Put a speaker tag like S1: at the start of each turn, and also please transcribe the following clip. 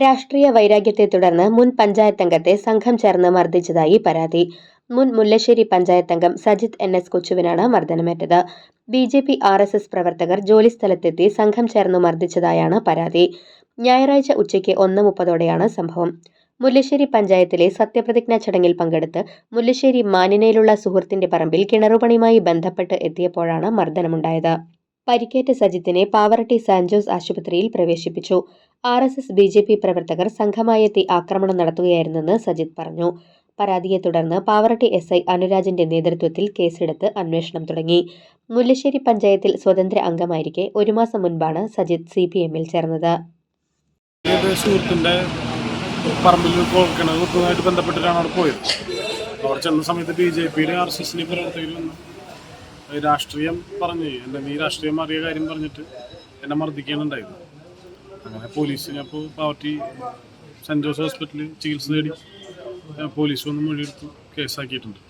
S1: രാഷ്ട്രീയ വൈരാഗ്യത്തെ തുടർന്ന് മുൻ പഞ്ചായത്തംഗത്തെ സംഘം ചേർന്ന് മർദ്ദിച്ചതായി പരാതി. മുൻ മുല്ലശ്ശേരി പഞ്ചായത്തംഗം സജിത് എൻ എസ് കൊച്ചുവിനാണ് മർദ്ദനമേറ്റത്. B J P R S S പ്രവർത്തകർ ജോലിസ്ഥലത്തെത്തി സംഘം ചേർന്ന് മർദ്ദിച്ചതായാണ് പരാതി. ഞായറാഴ്ച ഉച്ചയ്ക്ക് ഒന്ന് മുപ്പതോടെയാണ് സംഭവം. മുല്ലശ്ശേരി പഞ്ചായത്തിലെ സത്യപ്രതിജ്ഞാ ചടങ്ങിൽ പങ്കെടുത്ത് മുല്ലശ്ശേരി മാനിനയിലുള്ള സുഹൃത്തിന്റെ പറമ്പിൽ കിണറുപണിയുമായി ബന്ധപ്പെട്ട് എത്തിയപ്പോഴാണ് മർദ്ദനമുണ്ടായത്. പരിക്കേറ്റ സജിത്തിനെ പാവറട്ടി സാൻജോസ് ജോസ് ആശുപത്രിയിൽ പ്രവേശിപ്പിച്ചു. R S S B J P പ്രവർത്തകർ സംഘമായെത്തി ആക്രമണം നടത്തുകയായിരുന്നെന്ന് സജിത് പറഞ്ഞു. പരാതിയെ തുടർന്ന് പാവറട്ടി എസ് ഐ അനുരാജിന്റെ നേതൃത്വത്തിൽ കേസെടുത്ത് അന്വേഷണം തുടങ്ങി. മുല്ലശ്ശേരി പഞ്ചായത്തിൽ സ്വതന്ത്ര അംഗമായിരിക്കെ ഒരു മാസം മുൻപാണ് സജിത് സി പി എമ്മിൽ ചേർന്നത്.
S2: പറമ്പിൽ ബന്ധപ്പെട്ടിട്ടാണ് അവിടെ പോയത്? അവിടെ ചെന്ന സമയത്ത് ബി ജെ പിയുടെ ആർ എസ് എസിന്റെ പ്രവർത്തകരിൽ രാഷ്ട്രീയം പറഞ്ഞ്. എന്റെ നീ രാഷ്ട്രീയം അറിയ കാര്യം പറഞ്ഞിട്ട് എന്നെ മർദ്ദിക്കാനുണ്ടായിരുന്നു. അങ്ങനെ ഞാൻ അപ്പോൾ പാർട്ടി സെന്റ് ജോസ് ഹോസ്പിറ്റലിൽ ചികിത്സ തേടി പോലീസ് വന്ന് മൊഴിയെടുത്ത് കേസാക്കിയിട്ടുണ്ട്